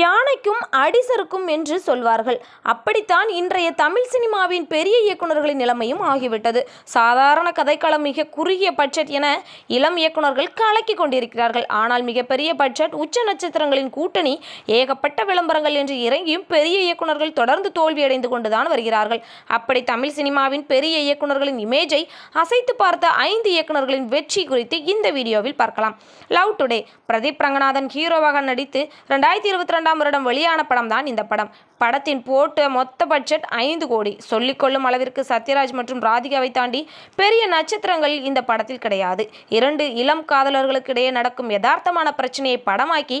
யானைக்கும் அடிசருக்கும் என்று சொல்வார்கள். அப்படித்தான் இன்றைய தமிழ் சினிமாவின் பெரிய இயக்குனர்களின் நிலைமையும் ஆகிவிட்டது. சாதாரண கதைக்களம் மிக குறுகிய பட்ஜெட் என இளம் இயக்குனர்கள் கலக்கி கொண்டிருக்கிறார்கள். ஆனால் மிகப்பெரிய பட்ஜெட் உச்ச நட்சத்திரங்களின் கூட்டணி ஏகப்பட்ட விளம்பரங்கள் என்று இறங்கியும் பெரிய இயக்குனர்கள் தொடர்ந்து தோல்வியடைந்து கொண்டுதான் வருகிறார்கள். அப்படி தமிழ் சினிமாவின் பெரிய இயக்குனர்களின் இமேஜை அசைத்து பார்த்த ஐந்து இயக்குனர்களின் வெற்றி குறித்து இந்த வீடியோவில் பார்க்கலாம். லவ் டுடே பிரதீப் ரங்கநாதன் ஹீரோவாக நடித்து ரெண்டாயிரத்தி இருபத்தி ரெண்டு ரெண்டாம் வருடம் வெளியான படம் தான் இந்த படம். படத்தின் போட்ட மொத்த பட்ஜெட் ஐந்து கோடி. சொல்லிக்கொள்ளும் அளவிற்கு சத்யராஜ் மற்றும் ராதிகாவை தாண்டி பெரிய நட்சத்திரங்கள் இந்த படத்தில் கிடையாது. இரண்டு இளம் காதலர்களுக்கு இடையே நடக்கும் யதார்த்தமான பிரச்சனையை படமாக்கி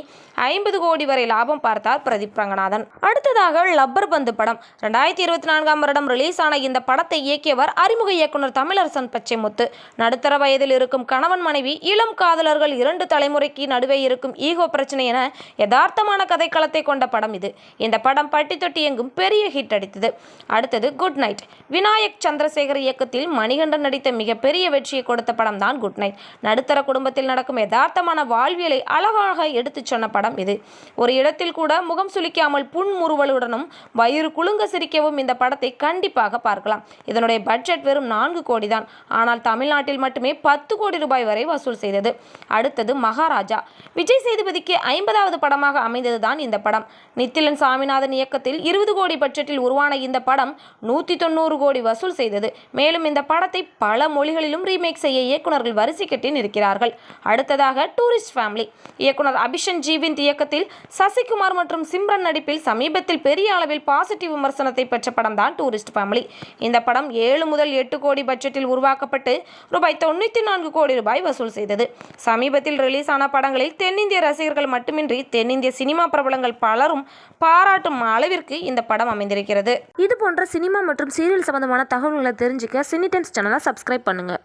ஐம்பது கோடி வரை லாபம் பார்த்தார் பிரதீப் ரங்கநாதன். அடுத்ததாக லப்பர் பந்து படம். ரெண்டாயிரத்தி இருபத்தி நான்காம் வருடம் ரிலீஸ் ஆன இந்த படத்தை இயக்கியவர் அறிமுக இயக்குனர் தமிழரசன் பச்சைமுத்து. நடுத்தர வயதில் இருக்கும் கணவன் மனைவி இளம் காதலர்கள் இரண்டு தலைமுறைக்கு நடுவே இருக்கும் ஈகோ பிரச்சனை என யதார்த்தமான கதைக்களத்தை கொண்ட படம் இது. இந்த படம் பட் தொட்டி எங்கும் பெரிய ஹிட் அடித்தது. அடுத்தது குட் நைட் விநாயக் சந்திரசேகர் இயக்கத்தில் மணிகண்டன் நடித்த மிகப்பெரிய வெற்றியை கொடுத்த படம் தான் குட் நைட் நடுத்தர குடும்பத்தில் நடக்கும் யதார்த்தமான வாழ்வியலை அழகாக எடுத்துச் சொன்ன படம் இது. ஒரு இடத்தில் கூட முகம் சுளிக்காமல் புன்முறுவலுடனும் வயிறு குலுங்க சிரிக்கவும் இந்த படத்தை கண்டிப்பாக பார்க்கலாம். இதனுடைய பட்ஜெட் வெறும் நான்கு கோடி தான். ஆனால் தமிழ்நாட்டில் மட்டுமே பத்து கோடி ரூபாய் வரை வசூல் செய்தது. அடுத்தது மகாராஜா. விஜய் சேதுபதிக்கு ஐம்பதாவது படமாக அமைந்ததுதான் இந்த படம். நித்திலன் சாமிநாதன் இயக்க இயக்கத்தில் இருபது கோடி பட்ஜெட்டில் உருவான இந்த படம் நூற்றி தொண்ணூறு கோடி வசூல் செய்தது. மேலும் இந்த படத்தை பல மொழிகளிலும் ரீமேக் செய்ய இயக்குனர்கள் வரிசை கட்டி நிற்கிறார்கள். அடுத்ததாக டூரிஸ்ட் ஃபேமிலி. இயக்குனர் அபிஷன் ஜீவிந்த் இயக்கத்தில் சசிகுமார் மற்றும் சிம்ரன் நடிப்பில் சமீபத்தில் பெரிய அளவில் பாசிட்டிவ் விமர்சனத்தை பெற்ற படம் தான் டூரிஸ்ட் ஃபேமிலி. இந்த படம் ஏழு முதல் எட்டு கோடி பட்ஜெட்டில் உருவாக்கப்பட்டு ரூபாய் தொண்ணூற்றி நான்கு கோடி ரூபாய் வசூல் செய்தது. சமீபத்தில் ரிலீஸ் ஆன படங்களில் தென்னிந்திய ரசிகர்கள் மட்டுமின்றி தென்னிந்திய சினிமா பிரபலங்கள் பலரும் பாராட்டும் அளவிற்கு இந்த படம் அமைந்திருக்கிறது. இது போன்ற சினிமா மற்றும் சீரியல் சம்பந்தமான தகவல்களை தெரிஞ்சுக்க சினிடென்ஸ் சேனலை சப்ஸ்கிரைப் பண்ணுங்கள்